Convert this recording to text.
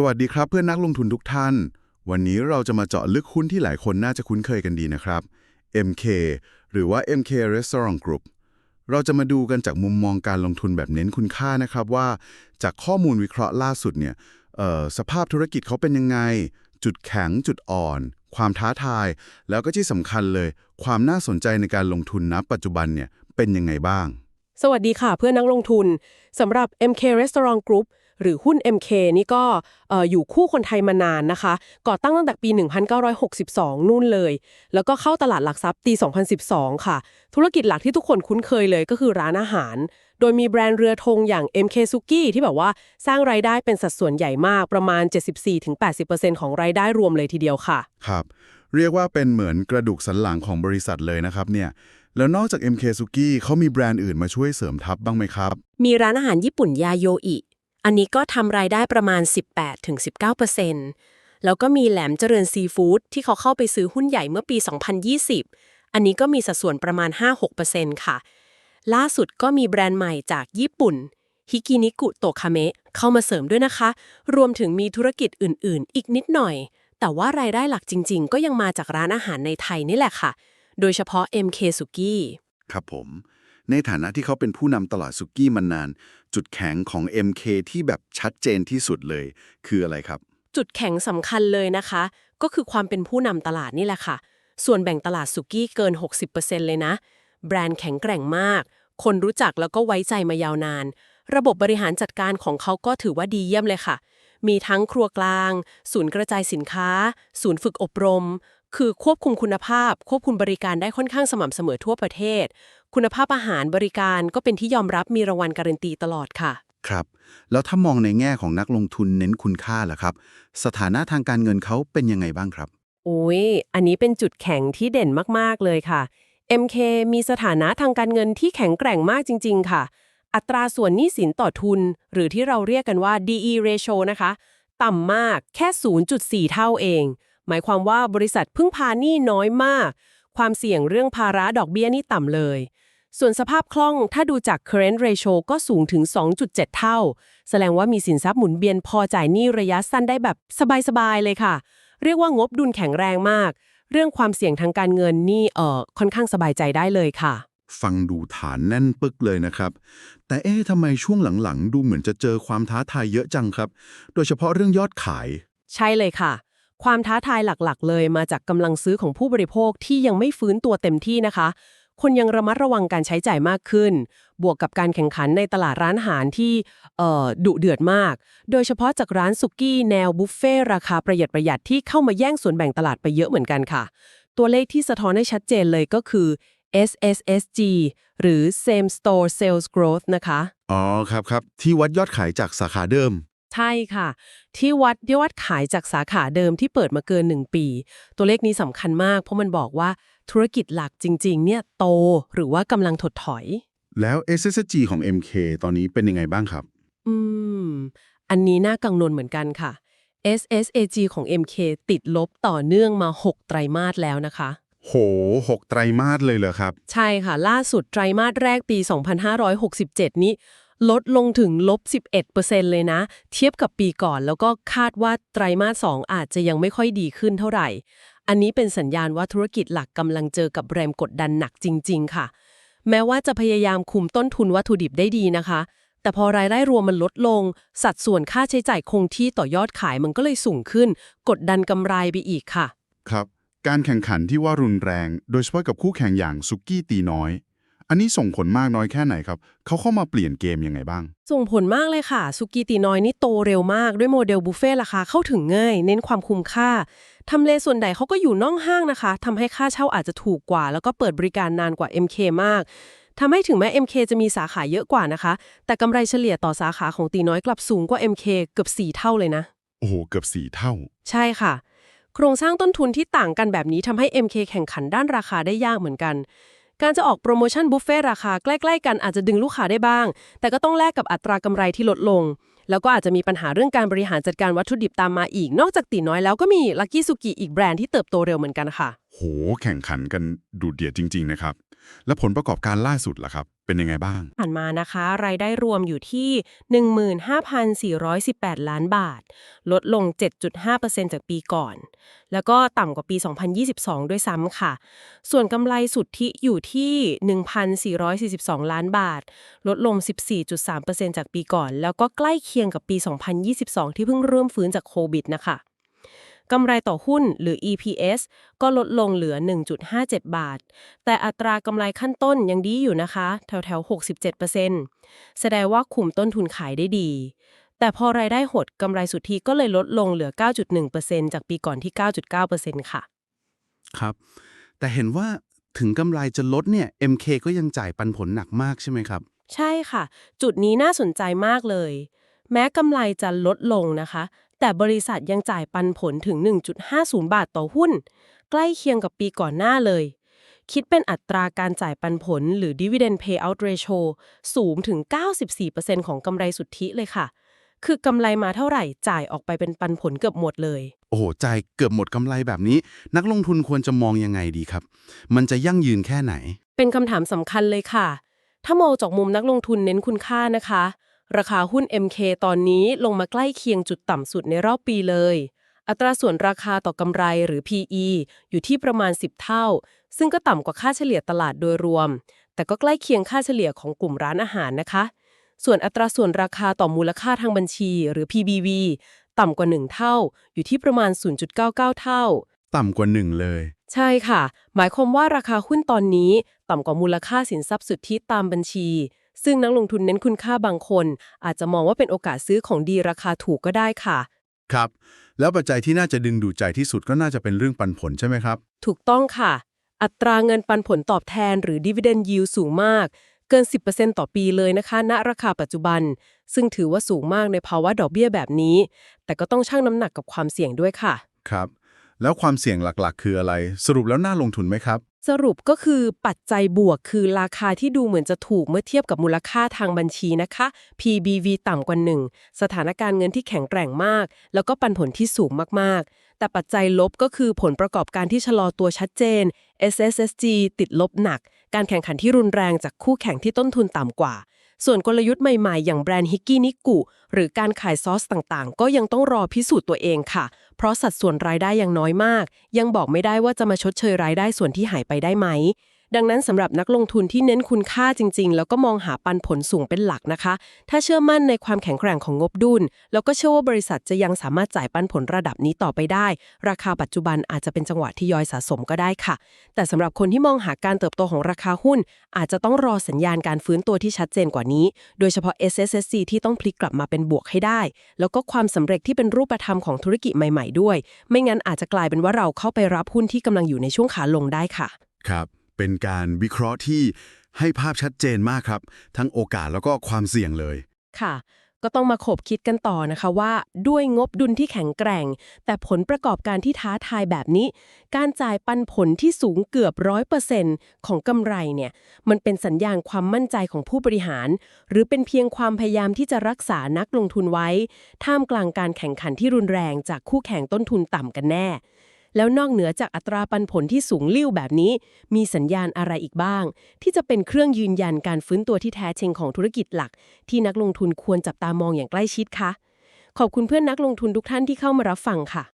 สวัสดีครับเพื่อนนักลงทุนทุกท่าน วันนี้เราจะมาเจาะลึกหุ้นที่หลายคนน่าจะคุ้นเคยกันดีนะครับ MK หรือว่า MK Restaurant Group เราจะมาดูกันจากมุมมองการลงทุนแบบเน้นคุณค่านะครับว่า จากข้อมูลวิเคราะห์ล่าสุดเนี่ยสภาพธุรกิจเขาเป็นยังไง จุดแข็งจุดอ่อน ความท้าทาย แล้วก็ที่สำคัญเลย ความน่าสนใจในการลงทุนณปัจจุบันเนี่ยเป็นยังไงบ้าง สวัสดีค่ะเพื่อนนักลงทุนสำหรับ MK Restaurant Group หรือหุ้น MK นี่ก็เอ่ออยู่คู่คนไทยมานานนะคะ ก่อตั้งตั้งแต่ปี 1962 นู่นเลย แล้วก็เข้าตลาดหลักทรัพย์ปี 2012 ค่ะ ธุรกิจหลักที่ทุกคนคุ้นเคยเลยก็คือร้านอาหาร โดยมีแบรนด์เรือธงอย่าง MK Suki ที่แบบว่าสร้างรายได้เป็นสัดส่วนใหญ่มากประมาณ 74-80%ของรายได้รวมเลยทีเดียวค่ะ ครับ เรียกว่าเป็นเหมือนกระดูกสันหลังของบริษัทเลยนะครับเนี่ยแล้วนอกจาก MK Suki เขามีแบรนด์อื่นมาช่วยเสริมทัพบ้างไหมครับ มีร้านอาหารญี่ปุ่นยาโยอิ อันนี้ก็ทำรายได้ประมาณ 18-19%แล้วก็มีแหลมเจริญซีฟู้ดที่เขาเข้าไปซื้อหุ้นใหญ่เมื่อปี 2020 อันนี้ก็มีสัดส่วนประมาณ 5-6%ค่ะ ล่าสุดก็มีแบรนด์ใหม่จากญี่ปุ่นฮิกินิกุโตคาเมะเข้ามาเสริมด้วยนะคะ รวมถึงมีธุรกิจอื่น ๆ อีกนิดหน่อย แต่ว่ารายได้หลักจริง ๆ ก็ยังมาจากร้านอาหารในไทยนี่แหละค่ะ โดยเฉพาะ MK Suki ครับผม ในฐานะที่เขาเป็นผู้นำตลาดสุกี้มานาน จุดแข็งของ MK ที่แบบชัดเจนที่สุดเลย คืออะไรครับ จุดแข็งสำคัญเลยนะคะ ก็คือความเป็นผู้นำตลาดนี่แหละค่ะ ส่วนแบ่งตลาดสุกี้เกิน 60%เลยนะ แบรนด์แข็งแกร่งมาก คนรู้จักแล้วก็ไว้ใจมายาวนาน ระบบบริหารจัดการของเขาก็ถือว่าดีเยี่ยมเลยค่ะมีทั้งครัวกลาง ศูนย์กระจายสินค้า ศูนย์ฝึกอบรม คือควบคุมคุณภาพ ควบคุมบริการได้ค่อนข้างสม่ำเสมอทั่วประเทศ คุณภาพอาหารบริการก็เป็นที่ยอมรับมีรางวัลการันตีตลอดค่ะ ครับ แล้วถ้ามองในแง่ของนักลงทุนเน้นคุณค่าล่ะครับ สถานะทางการเงินเขาเป็นยังไงบ้างครับโอ้ยอันนี้เป็นจุดแข็งที่เด่นมากๆเลยค่ะ MK มีสถานะทางการเงินที่แข็งแกร่งมากจริง ๆ ค่ะ อัตราส่วนหนี้สินต่อทุน หรือที่เราเรียกกันว่า DE ratio นะคะ ต่ำมากแค่ 0.4 เท่าเอง หมายความว่าบริษัทพึ่งพาหนี้น้อยมาก ความเสี่ยงเรื่องภาระดอกเบี้ยนี่ต่ำเลย ส่วนสภาพคล่องถ้าดูจาก current ratio ก็สูงถึง 2.7 เท่า แสดงว่ามีสินทรัพย์หมุนเวียนพอจ่ายหนี้ระยะสั้นได้แบบสบายๆเลยค่ะ เรียกว่างบดุลแข็งแรงมาก เรื่องความเสี่ยงทางการเงินนี่เอ่อค่อนข้างสบายใจได้เลยค่ะฟังดูฐานแน่นปึกเลยนะครับ แต่เอ๊ะทำไมช่วงหลังๆ ดูเหมือนจะเจอความท้าทายเยอะจังครับ โดยเฉพาะเรื่องยอดขาย ใช่เลยค่ะ ความท้าทายหลักๆ เลยมาจากกำลังซื้อของผู้บริโภคที่ยังไม่ฟื้นตัวเต็มที่นะคะ คนยังระมัดระวังการใช้จ่ายมากขึ้น บวกกับการแข่งขันในตลาดร้านอาหารที่เอ่อดุเดือดมาก โดยเฉพาะจากร้านสุกี้แนวบุฟเฟ่ราคาประหยัดประหยัดที่เข้ามาแย่งส่วนแบ่งตลาดไปเยอะเหมือนกันค่ะ ตัวเลขที่สะท้อนให้ชัดเจนเลยก็คือ SSSG หรือ Same Store Sales Growth นะคะ อ๋อ ครับครับ ที่วัดยอดขายจากสาขาเดิม ช่ค่ะ ที่วัดยอดขายจากสาขาเดิมที่เปิดมาเกิน 1 ปี ตัวเลขนี้สำคัญมาก เพราะมันบอกว่าธุรกิจหลักจริง ๆ เนี่ยโตหรือว่ากำลังถดถอย แล้ว SSG ของ MK ตอนนี้เป็นยังไงบ้างครับ อืม อันนี้น่ากังวลเหมือนกันค่ะ SSAG ของ MK ติดลบต่อเนื่องมา 6 ไตรมาสแล้วนะคะ โหหกไตรมาสเลยเหรอครับ ใช่ค่ะ ล่าสุดไตรมาสแรกปี 2567 นี้ ลดลงถึงลบ 11%เลยนะ เทียบกับปีก่อนแล้วก็คาดว่าไตรมาส 2 อาจจะยังไม่ค่อยดีขึ้นเท่าไหร่ อันนี้เป็นสัญญาณว่าธุรกิจหลักกำลังเจอกับแรงกดดันหนักจริง ๆ ค่ะ แม้ว่าจะพยายามคุมต้นทุนวัตถุดิบได้ดีนะคะ แต่พอรายได้รวมมันลดลง สัดส่วนค่าใช้จ่ายคงที่ต่อยอดขายมันก็เลยสูงขึ้น กดดันกำไรไปอีกค่ะ ครับ การแข่งขันที่ว่ารุนแรง โดยเฉพาะกับคู่แข่งอย่างซุกี้ตีน้อย อันนี้ส่งผลมากน้อยแค่ไหนครับ เขาเข้ามาเปลี่ยนเกมยังไงบ้าง ส่งผลมากเลยค่ะสุกี้ตีน้อยนี่โตเร็วมากด้วยโมเดลบุฟเฟ่ต์ราคาเข้าถึงง่าย เน้นความคุ้มค่าทำเลส่วนใหญ่เขาก็อยู่น่องห้างนะคะทำให้ค่าเช่าอาจจะถูกกว่า แล้วก็เปิดบริการนานกว่า MK มากทำให้ถึงแม้ MK จะมีสาขาเยอะกว่านะคะ แต่กำไรเฉลี่ยต่อสาขาของตีน้อยกลับสูงกว่า MK เกือบ 4 เท่าเลยนะ โอ้โห เกือบสี่เท่า ใช่ค่ะ โครงสร้างต้นทุนที่ต่างกันแบบนี้ทำให้ MK แข่งขันด้านราคาได้ยากเหมือนกัน การจะออกโปรโมชั่นบุฟเฟ่ราคาใกล้ ๆ กันอาจจะดึงลูกค้าได้บ้าง แต่ก็ต้องแลกกับอัตรากำไรที่ลดลง แล้วก็อาจจะมีปัญหาเรื่องการบริหารจัดการวัตถุดิบตามมาอีก นอกจากตีน้อยแล้วก็มีลักกี้สุกิอีกแบรนด์ที่เติบโตเร็วเหมือนกันค่ะ โห แข่งขันกันดูเดือดจริง ๆ นะครับ และผลประกอบการล่าสุดล่ะครับ เป็นยังไงบ้าง ผ่านมานะคะ รายได้รวมอยู่ที่ 15,418 ล้านบาท ลดลง 7.5%จากปีก่อน แล้วก็ต่ำกว่าปี 2022 ด้วยซ้ำค่ะ ส่วนกำไรสุทธิอยู่ที่ 1,442 ล้านบาท ลดลง 14.3%จากปีก่อน แล้วก็ใกล้เคียงกับปี 2022 ที่เพิ่งเริ่มฟื้นจากโควิดนะคะ กำไรต่อหุ้นหรือ EPS ก็ลดลงเหลือ 1.57 บาท แต่อัตรากำไรขั้นต้นยังดีอยู่นะคะ แถวๆ67%แสดงว่าคุมต้นทุนขายได้ดี แต่พอรายได้หดกำไรสุทธิก็เลยลดลงเหลือ 9.1%จากปีก่อนที่ 9.9%ค่ะ ครับ แต่เห็นว่าถึงกำไรจะลดเนี่ย MK ก็ยังจ่ายปันผลหนักมากใช่ไหมครับ ใช่ค่ะ จุดนี้น่าสนใจมากเลย แม้กำไรจะลดลงนะคะ แต่บริษัทยังจ่ายปันผลถึง 1.50 บาทต่อหุ้น ใกล้เคียงกับปีก่อนหน้าเลย คิดเป็นอัตราการจ่ายปันผลหรือ dividend payout ratio สูงถึง 94%ของกำไรสุทธิเลยค่ะ คือกำไรมาเท่าไหร่จ่ายออกไปเป็นปันผลเกือบหมดเลย โอ้โหจ่ายเกือบหมดกำไรแบบนี้ นักลงทุนควรจะมองยังไงดีครับ มันจะยั่งยืนแค่ไหน เป็นคำถามสำคัญเลยค่ะ ถ้ามองจากมุมนักลงทุนเน้นคุณค่านะคะ ราคาหุ้น MK ตอนนี้ลงมาใกล้เคียงจุดต่ำสุดในรอบปีเลย อัตราส่วนราคาต่อกำไรหรือ PE อยู่ที่ประมาณ 10 เท่า ซึ่งก็ต่ำกว่าค่าเฉลี่ยตลาดโดยรวม แต่ก็ใกล้เคียงค่าเฉลี่ยของกลุ่มร้านอาหารนะคะ ส่วนอัตราส่วนราคาต่อมูลค่าทางบัญชี หรือ PBV ต่ำกว่า 1 เท่า อยู่ที่ประมาณ 0.99 เท่า ต่ำกว่าหนึ่งเลย ใช่ค่ะ หมายความว่าราคาหุ้นตอนนี้ ต่ำกว่ามูลค่าสินทรัพย์สุทธิตามบัญชี ซึ่งนักลงทุนเน้นคุณค่าบางคน อาจจะมองว่าเป็นโอกาสซื้อของดีราคาถูกก็ได้ค่ะ ครับ แล้วปัจจัยที่น่าจะดึงดูดใจที่สุดก็น่าจะเป็นเรื่องปันผลใช่ไหมครับ ถูกต้องค่ะ อัตราเงินปันผลตอบแทนหรือ dividend yield สูงมาก เกิน 10%ต่อปีเลยนะคะ ณราคาปัจจุบัน ซึ่งถือว่าสูงมากในภาวะดอกเบี้ยแบบนี้ แต่ก็ต้องชั่งน้ำหนักกับความเสี่ยงด้วยค่ะ ครับ แล้วความเสี่ยงหลักๆ คืออะไร สรุปแล้วน่าลงทุนไหมครับ สรุปก็คือปัจจัยบวกคือราคาที่ดูเหมือนจะถูกเมื่อเทียบกับมูลค่าทางบัญชีนะคะ PBV ต่ำกว่า1สถานการณ์เงินที่แข็งแกร่งมาก แล้วก็ปันผลที่สูงมากๆ แต่ปัจจัยลบก็คือผลประกอบการที่ชะลอตัวชัดเจน SSSG ติดลบหนัก การแข่งขันที่รุนแรงจากคู่แข่งที่ต้นทุนต่ำกว่า ส่วนกลยุทธ์ใหม่ๆ อย่างแบรนด์ฮิกกี้นิกุหรือการขายซอสต่างๆ ก็ยังต้องรอพิสูจน์ตัวเองค่ะ เพราะสัดส่วนรายได้ยังน้อยมาก ยังบอกไม่ได้ว่าจะมาชดเชยรายได้ส่วนที่หายไปได้ไหม ดังนั้นสำหรับนักลงทุนที่เน้นคุณค่าจริง ๆ แล้วก็มองหาปันผลสูงเป็นหลักนะคะ ถ้าเชื่อมั่นในความแข็งแกร่งของงบดุล แล้วก็เชื่อว่าบริษัทจะยังสามารถจ่ายปันผลระดับนี้ต่อไปได้ ราคาปัจจุบันอาจจะเป็นจังหวะที่ย่อยสะสมก็ได้ค่ะ แต่สำหรับคนที่มองหาการเติบโตของราคาหุ้น อาจจะต้องรอสัญญาณการฟื้นตัวที่ชัดเจนกว่านี้ โดยเฉพาะ SSC ที่ต้องพลิกกลับมาเป็นบวกให้ได้ แล้วก็ความสำเร็จที่เป็นรูปธรรมของธุรกิจใหม่ ๆ ด้วย ไม่งั้นอาจจะกลายเป็นว่าเราเข้าไปรับหุ้นที่กำลังอยู่ในช่วงขาลงได้ค่ะ ครับ เป็นการวิเคราะห์ที่ให้ภาพชัดเจนมากครับ ทั้งโอกาสแล้วก็ความเสี่ยงเลย ค่ะ ก็ต้องมาขบคิดกันต่อนะคะว่า ด้วยงบดุลที่แข็งแกร่ง แต่ผลประกอบการที่ท้าทายแบบนี้ การจ่ายปันผลที่สูงเกือบร้อยเปอร์เซ็นต์ของกำไรเนี่ย มันเป็นสัญญาณความมั่นใจของผู้บริหาร หรือเป็นเพียงความพยายามที่จะรักษานักลงทุนไว้ ท่ามกลางการแข่งขันที่รุนแรงจากคู่แข่งต้นทุนต่ำกันแน่ แล้วนอกเหนือจากอัตราปันผลที่สูงลิ่วแบบนี้ มีสัญญาณอะไรอีกบ้าง ที่จะเป็นเครื่องยืนยันการฟื้นตัวที่แท้จริงของธุรกิจหลัก ที่นักลงทุนควรจับตามองอย่างใกล้ชิดคะ ขอบคุณเพื่อนนักลงทุนทุกท่านที่เข้ามารับฟังค่ะ